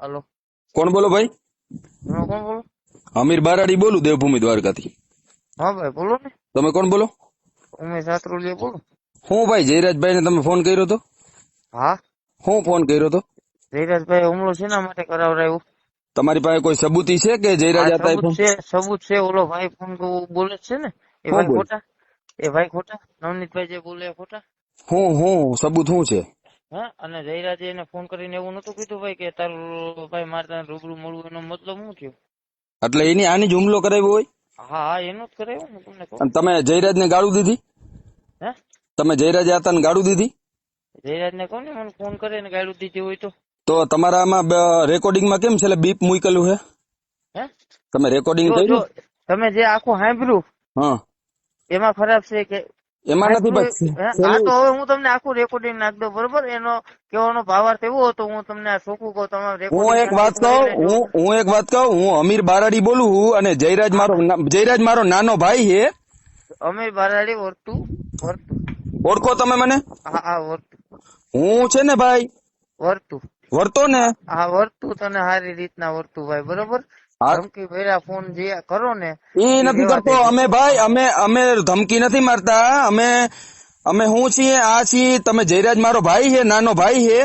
હાલો. કોણ બોલો ભાઈ? કોણ બોલો? અમીર બારાડી બોલું દેવભૂમિ દ્વારકાથી. હા ભાઈ બોલો ને. તમે કોણ બોલો? ઉમેશ સાત્રુલિયા બોલો. હું ભાઈ જયરાજભાઈ ને તમે ફોન કર્યો તો? હા. હું ફોન કર્યો તો? જયરાજભાઈ હુમલો શેના માટે કરાવરાયો તમારી પાસે કોઈ સબૂતી છે કે જયરાજ હતા સબૂત છે સબૂત છે. ઓલો ભાઈ ફોન બોલે છે ને. એ ભાઈ ખોટા? એ ભાઈ ખોટા? નવનીતભાઈ જે બોલે ખોટા? હું હું સબૂત શું છે? હા અને જયરાજે એને ફોન કરીને એવું નતું કીધું ભાઈ કે તારું ભાઈ મારે તને રૂબરૂ મળવું એનો મતલબ શું થયો? એટલે એની આની જ હુમલો કરાવ્યો હોય? હા હા એનું જ કરાવ્યો ને તમને કહું. અને તમે જયરાજને ગાળું દીધી? હે? તમે જયરાજ હતા ને ગાળું દીધી? જયરાજ ને કહું ને મને ફોન કરે ને ગાળું દીધી હોય તો. તો તમારા આમાં રેકોર્ડિંગમાં કેમ છે બીપ મૂકેલું છે હે? તમે રેકોર્ડિંગ કર્યું? તમે જે આખું સાંભળ્યું હા. એમાં ખરાબ છે કે એમાં નથી ભાઈ હે? તો હવે હું તમને આખું રેકોર્ડિંગ નાખ દઉં બરોબર? એનો કહેવાનો ભાવાર્થ એવો હતો હું તમને આ ચોખ્ખું કહું તમારે હું એક વાત કહું હું હું એક વાત કહું હું અમીર બારાડી બોલું છું અને જયરાજ મારો જયરાજ મારો નાનો ભાઈ છે. અમીર બારાડી વર્તું વર્તું. ઓળખો તમે મને? હા હા વર્તું. હું છે ને ભાઈ? વર્તું. વર્તો ને? હા વર્તું તને સારી રીતના વર્તું ભાઈ બરોબર. ધમકી ભર્યા ફોન જે કરો ને એ નથી કરતો. અમે ભાઈ અમે અમે ધમકી નથી મારતા. અમે અમે હું છીએ આ છીએ તમે જયરાજ મારો ભાઈ છે નાનો ભાઈ છે.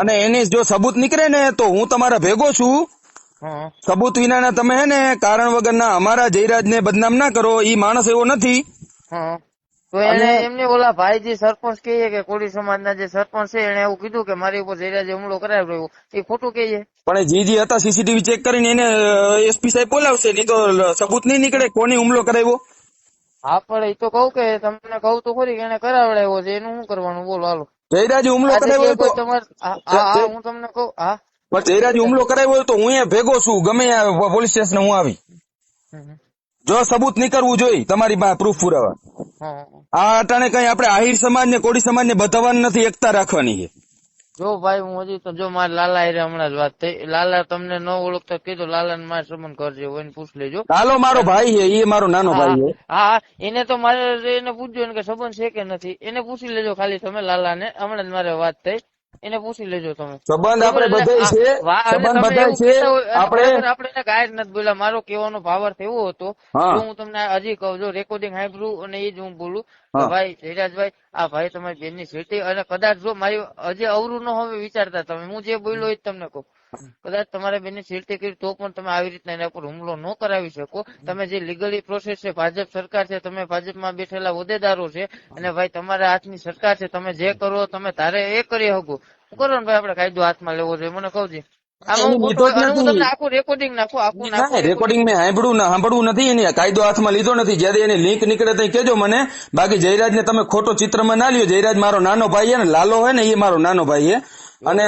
અને એની જો સબૂત નીકળે ને તો હું તમારા ભેગો છું. સબૂત વિનાના તમે હે ને કારણ વગરના અમારા જયરાજ ને બદનામ ના કરો. ઈ માણસ એવો નથી. તો એને એમને ઓલા ભાઈજી સરપંચ કહીએ કે કોળી સમાજના જે સરપંચ છે એને એવું કીધું કે મારી ઉપર જયરાજે હુમલો કરાવ્યો એ ખોટું કહીએ. પણ એ જી જી હતા સીસીટીવી ચેક કરીને એને એસપી સાહેબ બોલાવશે નહીં તો સબૂત નહીં નીકળે કોની હુમલો કરાવ્યો? હા પણ એ તો કહું કે તમને કહું તો ખરી કે એને કરાવડાવ્યો છે એનું શું કરવાનું? બોલો હાલો. જયરાજ હુમલો કરાવ્યો તો તમારે હા હા, તમને કહું હા. પણ જયરાજ હુમલો કરાવ્યો હોય તો હું એ ભેગો છું ગમે પોલીસ સ્ટેશન હું આવી. જો સબૂત નીકળવું જોઈએ તમારી પાસે પ્રૂફ પુરાવા. આ અટાણે કઈ આપણે આહિર સમાજ ને કોડી સમાજ ને બધાવાનું નથી એકતા રાખવાની છે. જો ભાઈ હું હજી તો જો મારા લાલા હારે હમણાં જ વાત થઈ. લાલા તમને ન ઓળખતો કીધું લાલા ને મારે સંબંધ કરજે હોય ને પૂછ લેજો. લાલો મારો ભાઈ છે એ મારો નાનો ભાઈ છે. હા હા એને તો મારે એને પૂછજો કે સંબંધ છે કે નથી. એને પૂછી લેજો ખાલી તમે લાલા ને હમણાં જ મારે વાત થઈ. એને પૂછી લેજો તમે. સંબંધ આપણે બધાય છે સંબંધ બધાય છે આપણે આપણે એને ગાયર નથી બોલ્યા. મારો કહેવાનો ભાવર એવો હતો હા. હું તમને હજી કહું જો રેકોર્ડિંગ સાંભળ્યું અને એ જ હું બોલું ભાઈ જયરાજભાઈ આ ભાઈ તમારી બેનની સેટી અને કદાચ જો મારી હજી અવરું ન હવે વિચારતા તમે. હું જે બોલ્યો એ તમને કહું. કદાચ તમારા બેનની સેટી કરી તો પણ તમે આવી રીતના એના પર હુમલો ન કરાવી શકો. તમે જે લીગલી પ્રોસેસ છે, ભાજપ સરકાર છે, તમે ભાજપમાં બેઠેલા હોદ્દેદારો છે અને ભાઈ તમારા હાથની સરકાર છે, તમે જે કરો, તમે તારે એ કરી શકો. કરો ને ભાઈ આપણે કાયદો હાથમાં લેવો જોઈએ? મને કહું રેકોર્ડિંગ મેં સાંભળ્યું ના સાંભળવું નથી એને કાયદો હાથમાં લીધો નથી. જયારે એની લિંક નીકળે તો કેજો મને બાકી જયરાજ ને તમે ખોટો ચિત્રમાં ના લ્યો. જયરાજ મારો નાનો ભાઈ છે ને લાલો હોય ને એ મારો નાનો ભાઈ છે. અને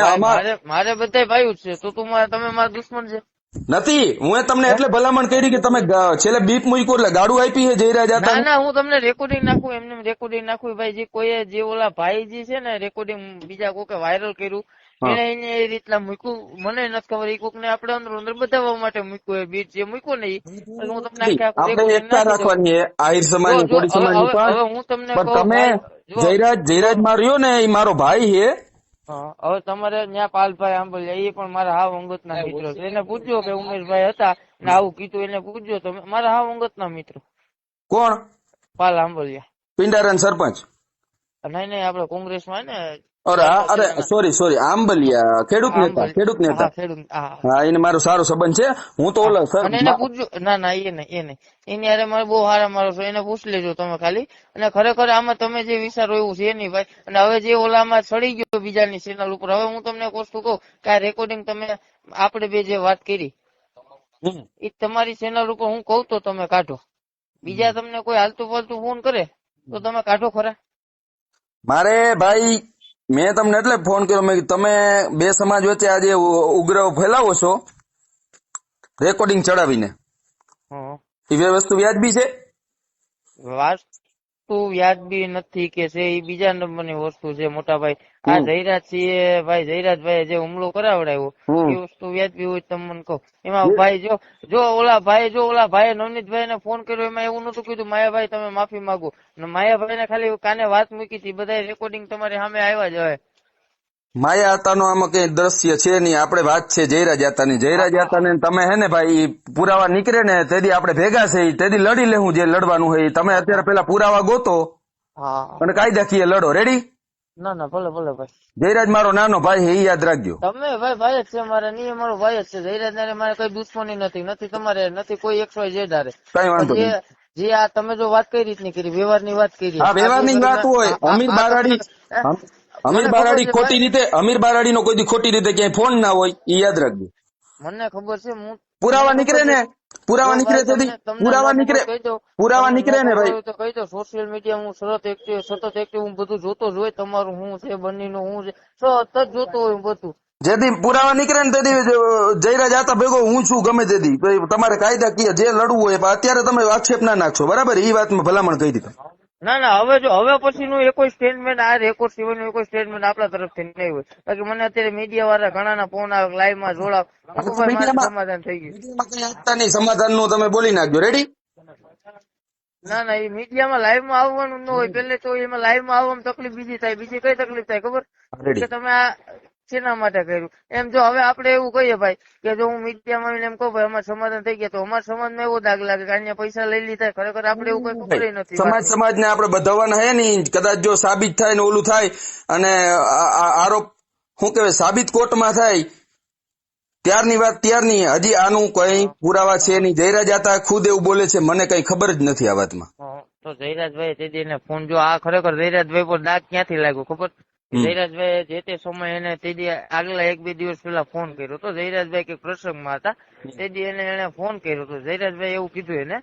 મારે બધા ભાઈ છે. તો તું તમે મારા દુશ્મન છે. નથી. હું તમને એટલે ભલામણ કરી કે તમે છેલ્લે બીપ મૂક્યું એટલે ગાડું આપી છે જયરાજ હતા ના હું તમને રેકોર્ડિંગ નાખું એમને રેકોર્ડિંગ નાખું. ભાઈ જે કોઈ જે ઓલા ભાઈ જે છે ને રેકોર્ડિંગ બીજા કોકે વાયરલ કર્યું. એને એને એ રીતના મૂક્યું. મને નથી ખબર એ કોક ને આપણે અંદર અંદર બતાવવા માટે મૂક્યું એ બીટ જે મૂક્યું ને હું તમને આપણે એકતા રાખવાની આહિર સમાજ કોળી સમાજ પણ હું તમને પણ તમે જયરાજ જયરાજ માર્યો ને એ મારો ભાઈ છે. હવે તમારે ત્યાં પાલભાઈ આંબલિયા એ પણ મારા હાવ અંગતના મિત્રો છે. એને પૂછજો કે ઉમેશભાઈ હતા ને આવું કીધું એને પૂછજો તમે મારા હાવ અંગતના મિત્રો. કોણ? પાલ આંબલિયા. પિંડારન સરપંચ. નહીં નહીં આપણે કોંગ્રેસમાં ને અરે અરે સોરી સોરી આંબલિયા ખેડૂત નેતા ખેડૂત નેતા. હા, એને મારો સારો સંબંધ છે. હું તો ઓલો સર એને પૂછજો ના ના એ નહીં એ નહીં. એની અરે મારે બહુ સારા મારો છો એને પૂછ લેજો તમે ખાલી. અને ખરેખર આમાં તમે જે વિચારો એવું છે નહીં ભાઈ. અને હવે જે ઓલામાં ચડી ગયો બીજાની ચેનલ ઉપર હવે હું તમને એક વસ્તુ કહું કે આ રેકોર્ડિંગ તમે આપણે બે જે વાત કરી હમ. એ તમારી ચેનલ ઉપર હું કહું તો તમે કાઢો. બીજા તમને કોઈ હાલતું ફાલતું ફોન કરે તો તમે કાઢો ખરા. મારે ભાઈ મેં તમને એટલે ફોન કર્યો. મેં તમે બે સમાજ વચ્ચે આજે ઉગ્ર ફેલાવો છો રેકોર્ડિંગ ચડાવીને. એ વસ્તુ વ્યાજબી છે? વાસ્તુ વ્યાજબી નથી કે છે એ બીજા નંબરની વસ્તુ છે મોટા ભાઈ આ જયરાજ સિંહ ભાઈ જયરાજભાઈ જે હુમલો કરાવડાવ્યો એ વસ્તુ વ્યાજબી હોય તમે તમને કહો. એમાં ભાઈ જો જો ઓલા ભાઈ જો ઓલા ભાઈ નવનીતભાઈ ને ફોન કર્યો એમાં એવું નતું કીધું માયાભાઈ તમે માફી માંગો. અને માયાભાઈ ને ખાલી કાને વાત મૂકી હતી બધા રેકોર્ડિંગ તમારી સામે આવ્યા જ હવે માયા આતાનો આમાં કઈ દ્રશ્ય છે નહીં આપણે વાત છે જયરાજ આતાની જયરાજ આતાને તમે હે ને ભાઈ પુરાવા નીકળે ને તેથી આપણે ભેગા છે તેથી લડી લેવું જે લડવાનું હોય તમે અત્યારે પેલા પુરાવા ગોતો અને કાયદાકીય લડો. રેડી ના ના ભલે ભલે ભાઈ. જયરાજ મારો નાનો ભાઈ એ યાદ રાખજો. તમે ભાઈ ભાઈ જ છે મારે નહીં અમારો ભાઈ જ છે. જયરાજ ને મારે કઈ દુશ્મની નથી નથી તમારે નથી કોઈ એક્સ વાય હારે. કઈ વાંધો જે આ તમે જો વાત કઈ રીતની કરી વ્યવહારની વાત કરી. હા વ્યવહારની વાત હોય. અમીર બારાડી અમીર બારાડી ખોટી રીતે અમીર બારાડી નો કોઈ દી ખોટી રીતે ક્યાંય ફોન ના હોય એ યાદ રાખજો. મને ખબર છે હું પુરાવા નીકળે ને? પુરાવા નીકળે તમને- પુરાવા નીકળે. પુરાવા નીકળે ને ભાઈ? તો કહી દો. સોશિયલ મીડિયા હું સતત એક્ટિવ સતત એક્ટિવ હું બધું જોતો જ હોય તમારું હું છે બંનેનું હું છે સતત જોતો હોય બધું. જેથી પુરાવા નીકળે ને તેથી જયરા જાતા ભેગો હું છું ગમે તેથી તમારે તમારે કાયદાકીય જે લડવું હોય અત્યારે તમે આક્ષેપ ના નાખશો. બરાબર? ઈ વાતમાં ભલામણ કહી દીધું ના ના હવે જો હવે પછીનું એ કોઈ સ્ટેટમેન્ટ આ રેકોર્ડ સિવાયનું કોઈ સ્ટેટમેન્ટ આપણા તરફથી નહીં હોય. બાકી મને અત્યારે મીડિયા વાળા ઘણાના ફોન આવે લાઈવમાં જોડાવ. સમાધાન થઈ ગયું. સમાધાનનું તમે બોલી નાખજો. રેડી ના ના એ મીડિયામાં લાઈવમાં આવવાનું ન હોય. પેલે તો એમાં લાઈવમાં આવવામાં તકલીફ બીજી થાય બીજી કઈ તકલીફ થાય ખબર? કે તમે આ શેના માટે કર્યું? એમ જો હવે આપણે એવું કહીએ ભાઈ કે જો હું મીડિયામાં એમ કહું ભાઈ અમારું સમાધાન થઈ ગયા. તો અમારા સમાજમાં એવો દાગ લાગે કે અહીંયા પૈસા લઈ લીધા ખરેખર આપણે એવું કઈ ખબર નથી સમાજ સમાજ ને આપડે બધાવાના હે નહીં કદાચ જો સાબિત થાય ને ઓલું થાય અને આરોપ શું કહેવાય સાબિત કોર્ટમાં થાય ત્યારની વાત ત્યારની હજી આનું કઈ પુરાવા છે નહીં. જયરાજ આતા ખુદ એવું બોલે છે મને કઈ ખબર જ નથી આ વાતમાં. તો જયરાજભાઈ ફોન જો આ ખરેખર જયરાજભાઈ પર દાગ ક્યાંથી લાગ્યો ખબર. જયરાજભાઈ જે તે સમય એને તે દી આગલા એક બે દિવસ પેલા ફોન કર્યો તો જયરાજભાઈ કે પ્રસંગમાં હતા. તે દી એને એને ફોન કર્યો તો જયરાજભાઈ એવું કીધું એને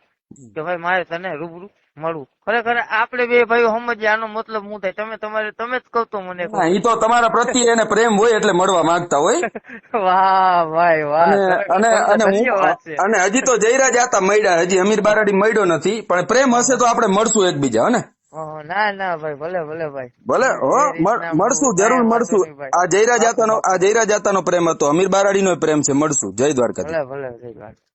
કે ભાઈ મારે તને રૂબરૂ મળવું. ખરેખર આપણે બે ભાઈઓ સમજીએ આનો મતલબ હું થાય? તમે તમારે તમે જ કહો મને એ તો તમારા પ્રત્યે એને પ્રેમ હોય એટલે મળવા માંગતા હોય. વાહ ભાઈ વાહ. અને અને હજી તો જયરાજ આતા મળ્યા. હજી અમીર બારાડી મળ્યો નથી. પણ પ્રેમ હશે તો આપણે મળશું એકબીજા હને હા, ના ના ભાઈ ભલે ભલે ભાઈ. ભલે હો મળશું જરૂર મળશું. આ જયરાજ જાતા આ જયરાજ આતાનો પ્રેમ હતો અમીર બારાડીનો પ્રેમ છે મળશું. જય દ્વારકા ભલે ભલે જય દ્વારકા.